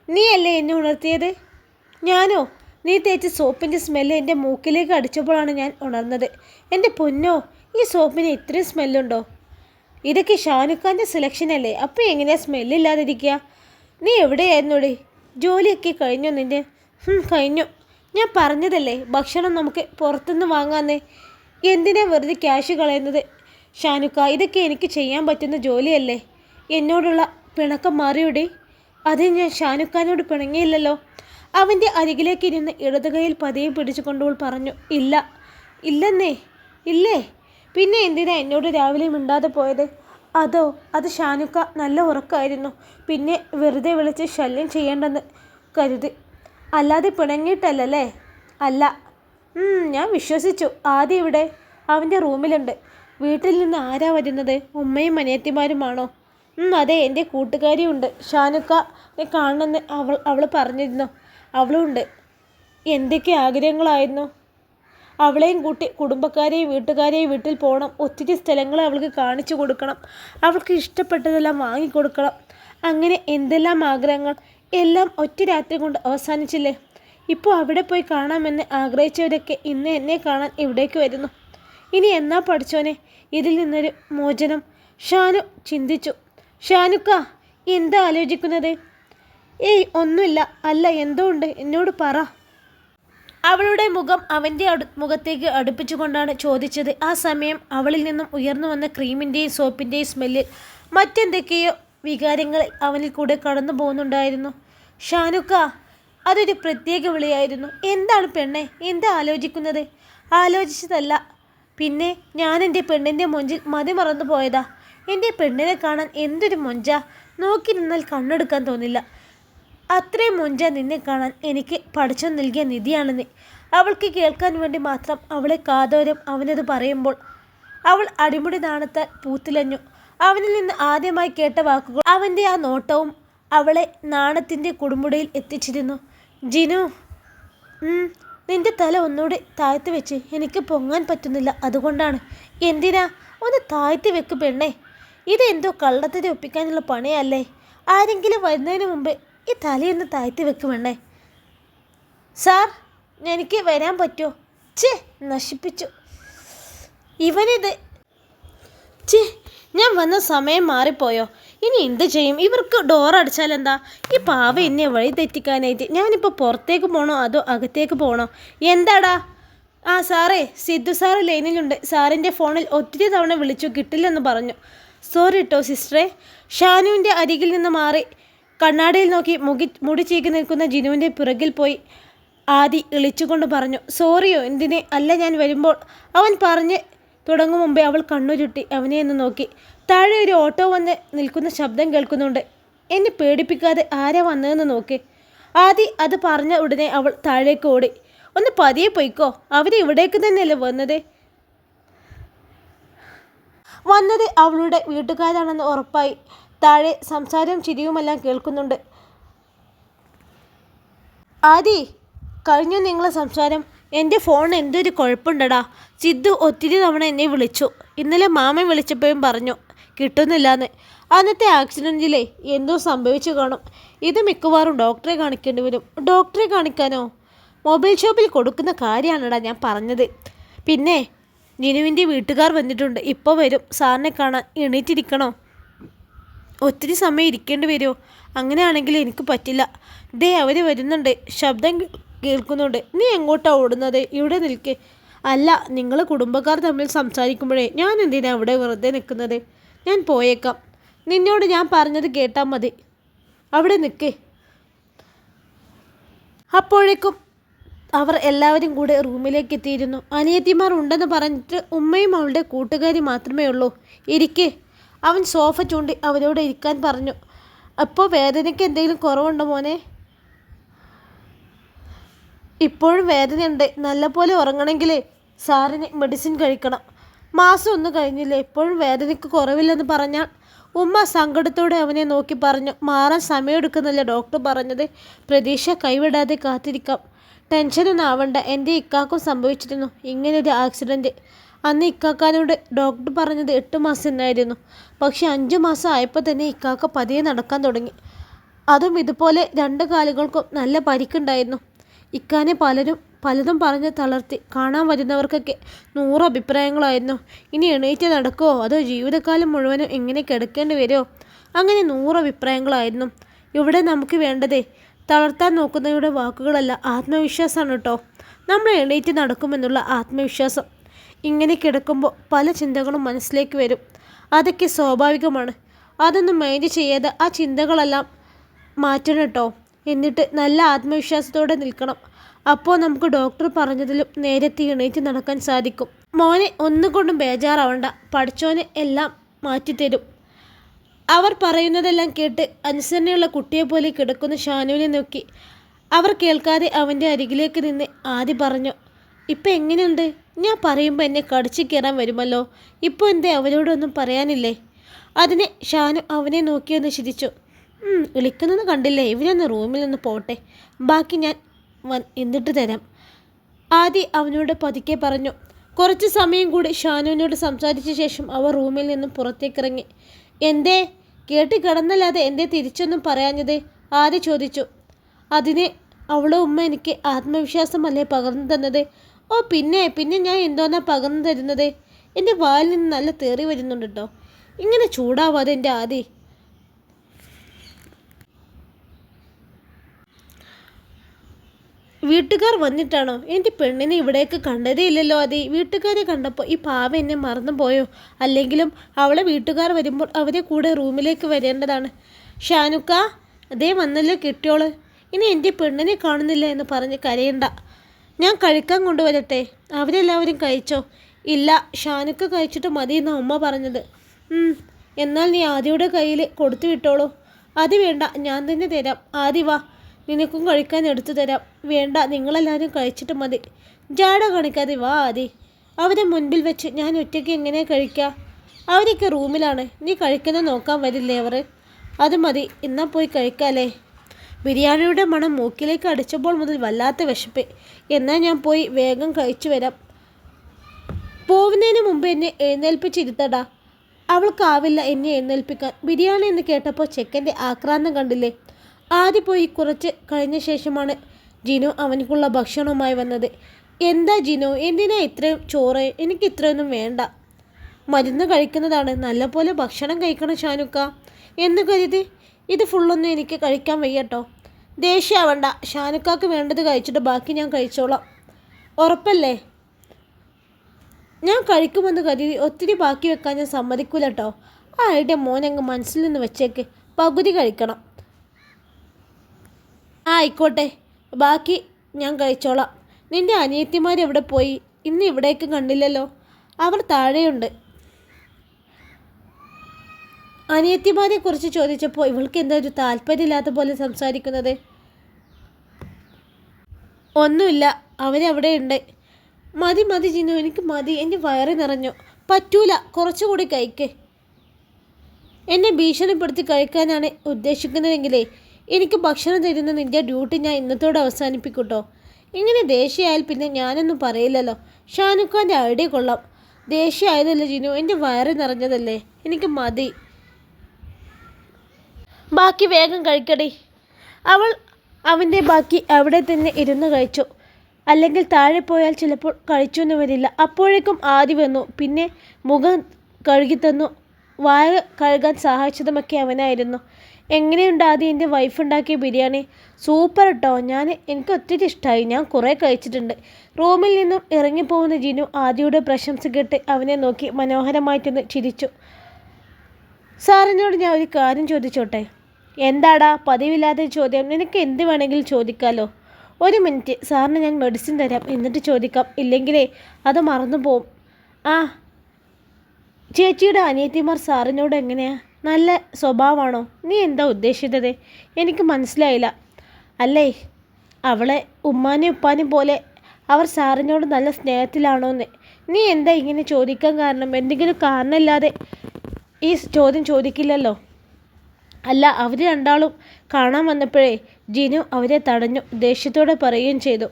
നീയല്ലേ എന്നെ ഉണർത്തിയത്? ഞാനോ? നീ തേച്ച സോപ്പിന്റെ സ്മെല്ല് എന്റെ മൂക്കിലേക്ക് അടിച്ചപ്പോഴാണ് ഞാൻ ഉണർന്നത്. എന്റെ പൊന്നോ? ഈ സോപ്പിന് ഇത്രയും സ്മെല്ലുണ്ടോ? ഇതൊക്കെ ഷാനുഖാന്റെ സെലക്ഷൻ അല്ലേ? അപ്പോൾ എങ്ങനെയാ സ്മെല്ലില്ലാതിരിക്കുക നീ എവിടെയായിരുന്നോടി ജോലിയൊക്കെ കഴിഞ്ഞോ നിന്റെ? കഴിഞ്ഞു. ഞാൻ പറഞ്ഞതല്ലേ ഭക്ഷണം നമുക്ക് പുറത്തുനിന്ന് വാങ്ങാന്നേ എന്തിനാ വെറുതെ ക്യാഷ് കളയുന്നത്? ഷാനുക്ക ഇതൊക്കെ എനിക്ക് ചെയ്യാൻ പറ്റുന്ന ജോലിയല്ലേ? എന്നോടുള്ള പിണക്കം മാറിയോടി? അത് ഞാൻ ഷാനുഖാനോട് പിണങ്ങിയില്ലല്ലോ. അവന്റെ അരികിലേക്ക് ഇരുന്ന് ഇടതുകൈയിൽ പതിയെ പിടിച്ചുകൊണ്ടവൾ പറഞ്ഞു ഇല്ല ഇല്ലെന്നേ ഇല്ലേ? പിന്നെ എന്തിനാ എന്നോട് രാവിലെ മിണ്ടാതെ പോയത്? അതോ അത് ഷാനുക്ക നല്ല ഉറക്കമായിരുന്നു പിന്നെ വെറുതെ വിളിച്ച് ശല്യം ചെയ്യേണ്ടെന്ന് കരുതി. അല്ലാതെ പിണങ്ങിയിട്ടല്ലല്ലേ? അല്ല. ഞാൻ വിശ്വസിച്ചു. ആദ്യം ഇവിടെ അവന്റെ റൂമിലുണ്ട്. വീട്ടിൽ നിന്ന് ആരാ വരുന്നത്? ഉമ്മയും അനിയത്തിമാരുമാണോ? അതെ എന്റെ കൂട്ടുകാരിയുണ്ട്. ഷാനുക്ക കാണണമെന്ന് അവൾ അവൾ പറഞ്ഞിരുന്നു. അവളുണ്ട് എന്തൊക്കെ ആഗ്രഹങ്ങളായിരുന്നു? അവളെയും കൂട്ടി കുടുംബക്കാരെയും വീട്ടുകാരെയും വീട്ടിൽ പോകണം ഒത്തിരി സ്ഥലങ്ങൾ അവൾക്ക് കാണിച്ചു കൊടുക്കണം. അവൾക്ക് ഇഷ്ടപ്പെട്ടതെല്ലാം വാങ്ങിക്കൊടുക്കണം അങ്ങനെ എന്തെല്ലാം ആഗ്രഹങ്ങൾ? എല്ലാം ഒറ്റ രാത്രി കൊണ്ട് അവസാനിച്ചില്ലേ? ഇപ്പോൾ അവിടെ പോയി കാണാമെന്ന് ആഗ്രഹിച്ചവരൊക്കെ ഇന്ന് എന്നെ കാണാൻ ഇവിടേക്ക് വരുന്നു. ഇനി എന്നാ പഠിച്ചോനെ? ഇതിൽ നിന്നൊരു മോചനം. ഷാനു ചിന്തിച്ചു. ഷാനുക്ക എന്താ ആലോചിക്കുന്നത്? ഏയ് ഒന്നുമില്ല. അല്ല എന്തോ ഉണ്ട്? എന്നോട് പറ. അവളുടെ മുഖം അവന്റെ അടു മുഖത്തേക്ക് അടുപ്പിച്ചുകൊണ്ടാണ് ചോദിച്ചത്. ആ സമയം അവളിൽ നിന്നും ഉയർന്നു വന്ന ക്രീമിന്റെയും സോപ്പിന്റെയും സ്മെല്ലിൽ മറ്റെന്തൊക്കെയോ വികാരങ്ങൾ അവനിൽ കൂടെ കടന്നു പോകുന്നുണ്ടായിരുന്നു. ഷാനുക്ക അതൊരു പ്രത്യേക വിളിയായിരുന്നു. എന്താണ് പെണ്ണെ എന്താ ആലോചിക്കുന്നത്? ആലോചിച്ചതല്ല. പിന്നെ ഞാൻ എന്റെ പെണ്ണിന്റെ മൊഞ്ചിൽ മതി മറന്നു പോയതാ എന്റെ പെണ്ണിനെ കാണാൻ എന്തൊരു മൊഞ്ച. നോക്കി നിന്നാൽ കണ്ണെടുക്കാൻ തോന്നില്ല. അത്രയും മുഞ്ച നിന്നെ കാണാൻ എനിക്ക് പഠിച്ചു നൽകിയ നിധിയാണ് നീ അവൾക്ക് കേൾക്കാൻ വേണ്ടി മാത്രം അവളെ കാതോരം അവനത് പറയുമ്പോൾ അവൾ അടിമുടി നാണത്താൽ പൂത്തിലഞ്ഞു. അവനിൽ നിന്ന് ആദ്യമായി കേട്ട വാക്കുകൾ അവന്റെ ആ നോട്ടവും അവളെ നാണത്തിന്റെ കൊടുമുടിയിൽ എത്തിച്ചിരുന്നു. ജിനു നിന്റെ തല ഒന്നുകൂടി താഴ്ത്തി വെച്ച് എനിക്ക് പൊങ്ങാൻ പറ്റുന്നില്ല അതുകൊണ്ടാണ്. എന്തിനാ? ഒന്ന് താഴ്ത്തി വെക്ക് പെണ്ണേ. ഇതെന്തോ കള്ളത്തിന് ഒപ്പിക്കാനുള്ള പണിയല്ലേ? ആരെങ്കിലും വരുന്നതിന് മുമ്പ് ഈ തലയൊന്ന് താഴ്ത്തി വെക്കുമെണ്ണേ. സാർ എനിക്ക് വരാൻ പറ്റുമോ? ചേ നശിപ്പിച്ചു. ഇവനിത്. ചേ ഞാൻ വന്ന സമയം മാറിപ്പോയോ? ഇനി എന്ത് ചെയ്യും? ഇവർക്ക് ഡോർ അടിച്ചാൽ എന്താ? ഈ പാവ എന്നെ വഴി തെറ്റിക്കാനായിട്ട് ഞാനിപ്പോൾ പുറത്തേക്ക് പോകണോ അതോ അകത്തേക്ക് പോകണോ എന്താടാ? ആ സാറേ സിദ്ധു സാറ് ലൈനിലുണ്ട്. സാറിന്റെ ഫോണിൽ ഒത്തിരി തവണ വിളിച്ചു കിട്ടില്ലെന്ന് പറഞ്ഞു. സോറി കേട്ടോ സിസ്റ്ററെ ഷാനുവിന്റെ അരികിൽ നിന്ന് മാറി. കണ്ണാടിയിൽ നോക്കി മുകി മുടി ചീക്ക് നിൽക്കുന്ന ജിനുവിന്റെ പിറകിൽ പോയി ആദി ഇളിച്ചുകൊണ്ട് പറഞ്ഞു സോറിയോ എന്തിനെ? അല്ല ഞാൻ വരുമ്പോൾ അവൻ പറഞ്ഞ് തുടങ്ങും മുമ്പേ അവൾ കണ്ണുരുട്ടി അവനെ ഒന്ന് നോക്കി. താഴെ ഒരു ഓട്ടോ വന്ന് നിൽക്കുന്ന ശബ്ദം കേൾക്കുന്നുണ്ട്. എന്നെ പേടിപ്പിക്കാതെ ആരാ വന്നതെന്ന് നോക്കി. ആദി അത് പറഞ്ഞ ഉടനെ അവൾ താഴേക്ക് ഓടി. ഒന്ന് പതിയെ പൊയ്ക്കോ അവർ ഇവിടേക്ക് തന്നെയല്ലേ വന്നത്? വന്നത് അവളുടെ വീട്ടുകാരാണെന്ന് ഉറപ്പായി. താഴെ സംസാരവും ചിരിയുമെല്ലാം കേൾക്കുന്നുണ്ട്. ആദി കഴിഞ്ഞു നിങ്ങളെ സംസാരം. എന്റെ ഫോൺ എന്തൊരു കുഴപ്പമുണ്ടടാ. സിദ്ധു ഒത്തിരി തവണ എന്നെ വിളിച്ചു. ഇന്നലെ മാമൻ വിളിച്ചപ്പോഴും പറഞ്ഞു കിട്ടുന്നില്ലാന്ന്. അന്നത്തെ ആക്സിഡന്റിലെ എന്തോ സംഭവിച്ചു കാണും. ഇത് മിക്കവാറും ഡോക്ടറെ കാണിക്കേണ്ടി വരും. ഡോക്ടറെ കാണിക്കാനോ? മൊബൈൽ ഷോപ്പിൽ കൊടുക്കുന്ന കാര്യമാണടാ ഞാൻ പറഞ്ഞത്. പിന്നെ നിനുവിന്റെ വീട്ടുകാർ വന്നിട്ടുണ്ട്. ഇപ്പോൾ വരും. സാറിനെ കാണാൻ എണീറ്റിരിക്കണോ? ഒത്തിരി സമയം ഇരിക്കേണ്ടി വരുമോ അങ്ങനെയാണെങ്കിൽ എനിക്ക് പറ്റില്ല. ദേ അവർ വരുന്നുണ്ട്. ശബ്ദം കേൾക്കുന്നുണ്ട്. നീ എങ്ങോട്ടാ ഓടുന്നത്? ഇവിടെ നിൽക്കേ. അല്ല നിങ്ങൾ കുടുംബക്കാർ തമ്മിൽ സംസാരിക്കുമ്പോഴേ ഞാൻ എന്തിനാണ് അവിടെ വെറുതെ നിൽക്കുന്നത്? ഞാൻ പോയേക്കാം. നിന്നോട് ഞാൻ പറഞ്ഞത് കേട്ടാൽ മതി. അവിടെ നിൽക്കേ. അപ്പോഴേക്കും അവർ എല്ലാവരും കൂടെ റൂമിലേക്ക് എത്തിയിരുന്നു. അനിയത്തിമാർ ഉണ്ടെന്ന് പറഞ്ഞിട്ട് ഉമ്മയും അവളുടെ കൂട്ടുകാരി മാത്രമേ ഉള്ളൂ. ഇരിക്കെ. അവൻ സോഫ ചൂണ്ടി അവരോട് ഇരിക്കാൻ പറഞ്ഞു. അപ്പോൾ വേദനയ്ക്ക് എന്തെങ്കിലും കുറവുണ്ടോ മോനെ? ഇപ്പോഴും വേദനയുണ്ട്. നല്ലപോലെ ഉറങ്ങണമെങ്കിൽ സാറിന് മെഡിസിൻ കഴിക്കണം. മാസം ഒന്നും കഴിഞ്ഞില്ല? ഇപ്പോഴും വേദനയ്ക്ക് കുറവില്ലെന്ന് പറഞ്ഞാൽ ഉമ്മ സങ്കടത്തോടെ അവനെ നോക്കി പറഞ്ഞു. മാറാൻ സമയമെടുക്കുന്നില്ല ഡോക്ടർ പറഞ്ഞത്. പ്രതീക്ഷ കൈവിടാതെ കാത്തിരിക്കാം. ടെൻഷനൊന്നും ആവണ്ട. എന്റെ ഇക്കാക്കും സംഭവിച്ചിരുന്നു. ഇങ്ങനൊരു ആക്സിഡന്റ് അന്ന് ഇക്കാക്കാനോട് ഡോക്ടർ പറഞ്ഞത് എട്ട് മാസം എന്നായിരുന്നു പക്ഷെ അഞ്ച് മാസം ആയപ്പോൾ തന്നെ ഇക്കാക്ക പതിയെ നടക്കാൻ തുടങ്ങി. അതും ഇതുപോലെ രണ്ട് കാലുകൾക്കും നല്ല പരിക്കുണ്ടായിരുന്നു. ഇക്കാനെ പലരും പലതും പറഞ്ഞ് തളർത്തി. കാണാൻ വരുന്നവർക്കൊക്കെ നൂറ് അഭിപ്രായങ്ങളായിരുന്നു. ഇനി എണീറ്റ് നടക്കുമോ അതോ ജീവിതകാലം മുഴുവനും ഇങ്ങനെ കിടക്കേണ്ടി വരുമോ അങ്ങനെ നൂറ് അഭിപ്രായങ്ങളായിരുന്നു. ഇവിടെ നമുക്ക് വേണ്ടതേ തളർത്താൻ നോക്കുന്നവരുടെ വാക്കുകളല്ല ആത്മവിശ്വാസമാണ് കേട്ടോ. നമ്മൾ എണീറ്റ് നടക്കുമെന്നുള്ള ആത്മവിശ്വാസം. ഇങ്ങനെ കിടക്കുമ്പോൾ പല ചിന്തകളും മനസ്സിലേക്ക് വരും. അതൊക്കെ സ്വാഭാവികമാണ്. അതൊന്നും മൈൻഡ് ചെയ്യാതെ ആ ചിന്തകളെല്ലാം മാറ്റണം കേട്ടോ. എന്നിട്ട് നല്ല ആത്മവിശ്വാസത്തോടെ നിൽക്കണം. അപ്പോൾ നമുക്ക് ഡോക്ടർ പറഞ്ഞതിലും നേരത്തെ എണീറ്റ് നടക്കാൻ സാധിക്കും. മോനെ ഒന്നുകൊണ്ടും ബേജാറാവണ്ട. പഠിച്ചോനെ എല്ലാം മാറ്റിത്തരും. അവർ പറയുന്നതെല്ലാം കേട്ട് അനുസരണയുള്ള കുട്ടിയെ പോലെ കിടക്കുന്ന ഷാനുവിനെ നോക്കി. അവർ കേൾക്കാതെ അവന്റെ അരികിലേക്ക് നിന്ന് ആദ്യ പറഞ്ഞു ഇപ്പം എങ്ങനെയുണ്ട്? ഞാൻ പറയുമ്പോൾ എന്നെ കടിച്ചു കയറാൻ വരുമല്ലോ. ഇപ്പോൾ എന്തേ അവരോടൊന്നും പറയാനില്ലേ? അതിനെ ഷാനു അവനെ നോക്കിയൊന്ന് ചിരിച്ചു. "ഉം, വിളിക്കുന്നത് കണ്ടില്ലേ? ഇവരൊന്ന് റൂമിൽ നിന്ന് പോട്ടെ. ബാക്കി ഞാൻ എന്നിട്ട് തരാം? ആദി അവനോട് പതുക്കെ പറഞ്ഞു. കുറച്ച് സമയം കൂടി ഷാനുവിനോട് സംസാരിച്ച ശേഷം അവർ റൂമിൽ നിന്നും പുറത്തേക്കിറങ്ങി. എന്തേ? കേട്ട് കിടന്നല്ലാതെ എന്തേ തിരിച്ചൊന്നും പറയാഞ്ഞത്? ആദി ചോദിച്ചു. അതിനെ അവളെ ഉമ്മ എനിക്ക് ആത്മവിശ്വാസമല്ലേ പകർന്നു തന്നത്? ഓ പിന്നെ പിന്നെ ഞാൻ എന്തോന്നാ പകർന്നു തരുന്നത്? എന്റെ വായിൽ നിന്ന് നല്ല തേറി വരുന്നുണ്ട് കേട്ടോ ഇങ്ങനെ ചൂടാവാതെ എന്റെ ആദി. വീട്ടുകാർ വന്നിട്ടാണോ? എന്റെ പെണ്ണിനെ ഇവിടേക്ക് കണ്ടതേ ഇല്ലല്ലോ അതെ വീട്ടുകാരെ കണ്ടപ്പോൾ ഈ പാവ എന്നെ മറന്നു പോയോ അല്ലെങ്കിലും അവളെ വീട്ടുകാർ വരുമ്പോൾ അവരെ കൂടെ റൂമിലേക്ക് വരേണ്ടതാണ്. ഷാനുക്ക അതേ വന്നല്ലോ കിട്ടിയോൾ. ഇനി എന്റെ പെണ്ണിനെ കാണുന്നില്ല എന്ന് പറഞ്ഞ് കരയണ്ട. ഞാൻ കഴിക്കാൻ കൊണ്ടുവരട്ടെ? അവരെല്ലാവരും കഴിച്ചോ? ഇല്ല ഷാനുക്ക് കഴിച്ചിട്ട് മതി എന്നാണ് ഉമ്മ പറഞ്ഞത്. എന്നാൽ നീ ആദിയുടെ കയ്യിൽ കൊടുത്തു വിട്ടോളൂ. അത് വേണ്ട ഞാൻ തന്നെ തരാം. ആദി വാ നിനക്കും കഴിക്കാൻ എടുത്തു തരാം. വേണ്ട നിങ്ങളെല്ലാവരും കഴിച്ചിട്ട് മതി. ജാട കാണിക്കാതെ വാ ആദി. അവരെ മുൻപിൽ വെച്ച് ഞാൻ ഒറ്റയ്ക്ക് എങ്ങനെ കഴിക്കാം? അവരൊക്കെ റൂമിലാണ്. നീ കഴിക്കുന്ന നോക്കാൻ വരില്ലേ അവർ? അത് മതി ഇന്നാ പോയി കഴിക്കാല്ലേ? ബിരിയാണിയുടെ മണം മൂക്കിലേക്ക് അടിച്ചപ്പോൾ മുതൽ വല്ലാത്ത വിശപ്പ്. എന്നാൽ ഞാൻ പോയി വേഗം കഴിച്ചു വരാം. പോകുന്നതിന് മുമ്പ് എന്നെ എഴുന്നേൽപ്പിച്ചിരുത്തടാ. അവൾക്കാവില്ല എന്നെ എഴുന്നേൽപ്പിക്കാൻ. ബിരിയാണി എന്ന് കേട്ടപ്പോൾ ചെക്കന്റെ ആക്രാന്തം കണ്ടില്ലേ? ആദ്യം പോയി കുറച്ച് കഴിഞ്ഞ ശേഷമാണ് ജിനു അവനിക്കുള്ള ഭക്ഷണവുമായി വന്നത്. എന്താ ജിനു? എന്തിനാ ഇത്രയും ചോറ്? എനിക്ക് ഇത്രയൊന്നും വേണ്ട. മരുന്ന് കഴിക്കുന്നതാണ്. നല്ലപോലെ ഭക്ഷണം കഴിക്കണം ഷാനുക്ക. എന്ന് കരുതി ഇത് ഫുള്ളൊന്നും എനിക്ക് കഴിക്കാൻ വയ്യട്ടോ. ദേഷ്യാവണ്ട. ഷാനുക്കാക്ക് വേണ്ടത് കഴിച്ചിട്ട് ബാക്കി ഞാൻ കഴിച്ചോളാം. ഉറപ്പല്ലേ? ഞാൻ കഴിക്കുമെന്ന് കരുതി ഒത്തിരി ബാക്കി വെക്കാൻ ഞാൻ സമ്മതിക്കൂല കേട്ടോ ആ ഐഡിയ മോനങ്ങ് മനസ്സിൽ നിന്ന് വെച്ചേക്ക്. പകുതി കഴിക്കണം. ആ ആയിക്കോട്ടെ. ബാക്കി ഞാൻ കഴിച്ചോളാം. നിന്റെ അനിയത്തിമാർ എവിടെ പോയി? ഇന്ന് ഇവിടേക്ക് കണ്ടില്ലല്ലോ. അവർ താഴെയുണ്ട്. അനിയത്തിമാരെ കുറിച്ച് ചോദിച്ചപ്പോൾ ഇവൾക്ക് എന്താ ഒരു താല്പര്യമില്ലാത്ത പോലെ സംസാരിക്കുന്നത്? ഒന്നുമില്ല അവരവിടെ ഉണ്ട്. മതി മതി ചിന്നു എനിക്ക് മതി. എന്റെ വയറ് നിറഞ്ഞു. പറ്റൂല കുറച്ചുകൂടി കഴിക്ക്. എന്നെ ഭീഷണിപ്പെടുത്തി കഴിക്കാനാണ് ഉദ്ദേശിക്കുന്നതെങ്കിലേ എനിക്ക് ഭക്ഷണം തരുന്ന നിന്റെ ഡ്യൂട്ടി ഞാൻ ഇന്നത്തോടെ അവസാനിപ്പിക്കൂട്ടോ. ഇങ്ങനെ ദേഷ്യമായാൽ പിന്നെ ഞാനൊന്നും പറയില്ലല്ലോ. ഷാനുഖാന്റെ ഐഡിയ കൊള്ളാം. ദേഷ്യമായതല്ലേ ജിനു? എന്റെ വയറ് നിറഞ്ഞതല്ലേ? എനിക്ക് മതി. ബാക്കി വേഗം കഴിക്കടി. അവൾ അവന്റെ ബാക്കി അവിടെ തന്നെ ഇരുന്ന് കഴിച്ചു. അല്ലെങ്കിൽ താഴെ പോയാൽ ചിലപ്പോൾ കഴിച്ചു എന്ന് വരില്ല. അപ്പോഴേക്കും ആദി വന്നു. പിന്നെ മുഖം കഴുകി തന്നു. വായ കഴുകാൻ സഹായിച്ചതുമൊക്കെ അവനായിരുന്നു. എങ്ങനെയുണ്ട് ആദ്യം എന്റെ വൈഫ് ഉണ്ടാക്കിയ ബിരിയാണി? സൂപ്പർ കേട്ടോ ഞാൻ എനിക്ക് ഒത്തിരി ഇഷ്ടമായി ഞാൻ കുറേ കഴിച്ചിട്ടുണ്ട്. റൂമിൽ നിന്നും ഇറങ്ങിപ്പോകുന്ന ജിനു ആദ്യയുടെ പ്രശംസ കേട്ട് അവനെ നോക്കി മനോഹരമായിട്ടൊന്ന് ചിരിച്ചു. സാറിനോട് ഞാൻ ഒരു കാര്യം ചോദിച്ചോട്ടെ? എന്താടാ പതിവില്ലാത്ത ചോദ്യം? നിനക്ക് എന്ത് വേണമെങ്കിലും ചോദിക്കാമല്ലോ ഒരു മിനിറ്റ്. സാറിന് ഞാൻ മെഡിസിൻ തരാം. എന്നിട്ട് ചോദിക്കാം. ഇല്ലെങ്കിലേ അത് മറന്നു പോവും. ആ. ചേച്ചിയുടെ അനിയത്തിമാർ സാറിനോട് എങ്ങനെയാ? നല്ല സ്വഭാവമാണോ? നീ എന്താ ഉദ്ദേശിച്ചത്? എനിക്ക് മനസ്സിലായില്ല. അല്ലേ? അവളെ ഉമ്മാനും ഉപ്പാനും പോലെ അവർ സാറിനോട് നല്ല സ്നേഹത്തിലാണോന്ന്. നീ എന്താ ഇങ്ങനെ ചോദിക്കാൻ കാരണം? എന്തെങ്കിലും കാരണമില്ലാതെ ഈ ചോദ്യം ചോദിക്കില്ലല്ലോ. അല്ല അവർ രണ്ടാളും കാണാൻ വന്നപ്പോഴേ ജിനു അവരെ തടഞ്ഞു ദേഷ്യത്തോടെ പറയുകയും ചെയ്തു.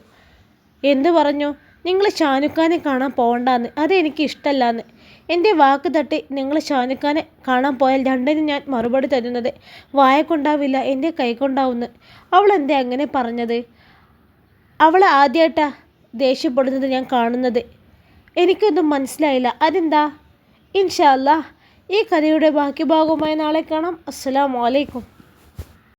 എന്തു പറഞ്ഞു? നിങ്ങൾ ഷാനുഖാനെ കാണാൻ പോകണ്ടെന്ന് അതെനിക്ക് ഇഷ്ടമല്ലാന്ന് എന്റെ വാക്ക് തട്ടി നിങ്ങൾ ഷാനുഖാനെ കാണാൻ പോയാൽ രണ്ടിനും ഞാൻ മറുപടി തരുന്നത് വായ കൊണ്ടാവില്ല എന്റെ കൈ അവൾ എന്തേ അങ്ങനെ പറഞ്ഞത്? അവൾ ആദ്യമായിട്ടാ ദേഷ്യപ്പെടുന്നത് ഞാൻ കാണുന്നത്. എനിക്കൊന്നും മനസ്സിലായില്ല. അതെന്താ? ഇൻഷാല്ലാ ഈ കഥയുടെ ബാക്കി ഭാഗവുമായി നാളെ കാണാം. അസ്സലാമു അലൈക്കും.